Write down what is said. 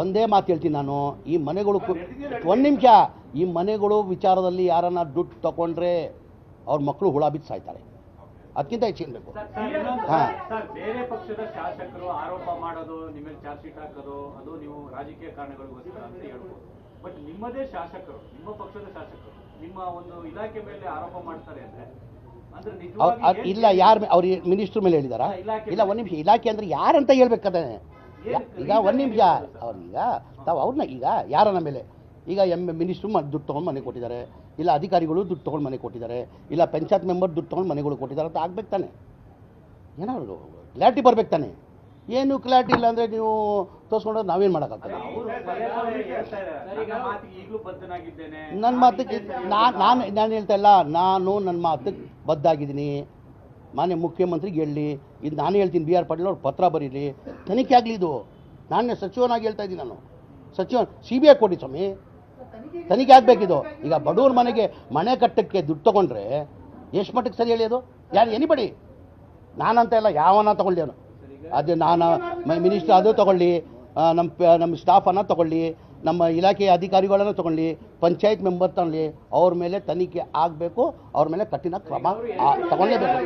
ಒಂದೇ ಮಾತು ಹೇಳ್ತೀನಿ ನಾನು. ಈ ಮನೆಗಳು ಒಂದು ನಿಮಿಷ. ಈ ಮನೆಗಳು ವಿಚಾರದಲ್ಲಿ ಯಾರನ್ನ ದುಡ್ಡು ತಗೊಂಡ್ರೆ ಅವ್ರ ಮಕ್ಕಳು ಹುಳ ಬಿದ್ದು ಸಾಯ್ತಾರೆ. ಅದಕ್ಕಿಂತ ಹೆಚ್ಚಿನ ಬೇಕು? ಹಾ. ಬೇರೆ ಪಕ್ಷದ ಶಾಸಕರು ಆರೋಪ ಮಾಡೋದು ಮೇಲೆ ಚಾರ್ಜ್ ಶೀಟ್ ಹಾಕೋದು ಅದು ನೀವು ರಾಜಕೀಯ ಕಾರಣಗಳಿಗೋಸ್ಕರ ಅಂತ ಹೇಳ್ಬೋದು. ಬಟ್ ನಿಮ್ಮದೇ ಶಾಸಕರು ನಿಮ್ಮ ಪಕ್ಷದ ಶಾಸಕರು ನಿಮ್ಮ ಒಂದು ಇಲಾಖೆ ಮೇಲೆ ಆರೋಪ ಮಾಡ್ತಾರೆ ಅಂದ್ರೆ ಇಲ್ಲ ಯಾರು ಅವ್ರ ಮಿನಿಸ್ಟ್ರ್ ಮೇಲೆ ಹೇಳಿದಾರಾ? ಇಲ್ಲ ಒಂದು ನಿಮಿಷ ಇಲಾಖೆ ಅಂದ್ರೆ ಯಾರಂತ ಹೇಳ್ಬೇಕಾದ್ರೆ ಈಗ ಒಂದು ನಿಮಿಷ. ಅವ್ರೀಗ ಈಗ ತಾವು ಅವ್ರನ್ನ ಈಗ ಯಾರನ್ನ ಮೇಲೆ? ಈಗ ಎಂ ಮಿನಿಸ್ಟ್ರು ಮ ದುಡ್ಡು ತೊಗೊಂಡು ಮನೆ ಕೊಟ್ಟಿದ್ದಾರೆ. ಇಲ್ಲ ಅಧಿಕಾರಿಗಳು ದುಡ್ಡು ತೊಗೊಂಡು ಮನೆ ಕೊಟ್ಟಿದ್ದಾರೆ. ಇಲ್ಲ ಪಂಚಾಯತ್ ಮೆಂಬರ್ ದುಡ್ಡು ತೊಗೊಂಡು ಮನೆಗಳು ಕೊಟ್ಟಿದ್ದಾರೆ ಅಂತ ಆಗ್ಬೇಕು ತಾನೆ. ಏನಾದ್ರು ಕ್ಲಾರಿಟಿ ಬರ್ಬೇಕು ತಾನೆ. ಏನು ಕ್ಲಾರಿಟಿ ಇಲ್ಲ ಅಂದರೆ ನೀವು ತೋರಿಸ್ಕೊಂಡು ನಾವೇನು ಮಾಡೋಕ್ಕಾಗ್ತದೆ. ನನ್ನ ಮಾತಿಗೆ ಈಗಲೂ ಬದ್ಧನಾಗಿದ್ದೇನೆ. ನನ್ನ ಮಾತಿಗೆ ನಾನು ನಾನು ನಾನು ಹೇಳ್ತಾ ಇಲ್ಲ. ನಾನು ನನ್ನ ಮಾತಕ್ಕೆ ಬದ್ದಾಗಿದ್ದೀನಿ ಮಾನ್ಯ ಮುಖ್ಯಮಂತ್ರಿಗೆ ಹೇಳಲಿ ಇದು ನಾನು ಹೇಳ್ತೀನಿ, ಬಿ ಆರ್ ಪಾಟೀಲ್ ಅವ್ರು ಪತ್ರ ಬರೀಲಿ ತನಿಖೆ ಆಗಲಿ ಇದು. ನಾನೇ ಸಚಿವನಾಗಿ ಹೇಳ್ತಾ ಇದ್ದೀನಿ ನಾನು. ಸಚಿವ ಸಿ ಬಿ ಐ ಕೊಡಿ ಸ್ವಾಮಿ. ತನಿಖೆ ಆಗಬೇಕಿದು. ಈಗ ಬಡವ್ರ ಮನೆಗೆ ಮನೆ ಕಟ್ಟಕ್ಕೆ ದುಡ್ಡು ತೊಗೊಂಡ್ರೆ ಎಷ್ಟು ಮಟ್ಟಕ್ಕೆ ಸರಿ ಹೇಳಿ ಅದು? ಯಾರು ಎನಿಬಡಿ ನಾನಂತ ಇಲ್ಲ ಯಾವನ ತಗೊಳ್ಳಿ ಅವನು. ಅದು ನಾನು ಮಿನಿಸ್ಟರ್ ಅದು ತಗೊಳ್ಳಿ ನಮ್ಮ ನಮ್ಮ ಸ್ಟಾಫನ್ನು ತಗೊಳ್ಳಿ ನಮ್ಮ ಇಲಾಖೆಯ ಅಧಿಕಾರಿಗಳನ್ನು ತಗೊಳ್ಳಿ ಪಂಚಾಯತ್ ಮೆಂಬರ್ ತಗೊಳ್ಳಿ ಅವ್ರ ಮೇಲೆ ತನಿಖೆ ಆಗಬೇಕು, ಅವ್ರ ಮೇಲೆ ಕಠಿಣ ಕ್ರಮ ತಗೊಳ್ಳಬೇಕು.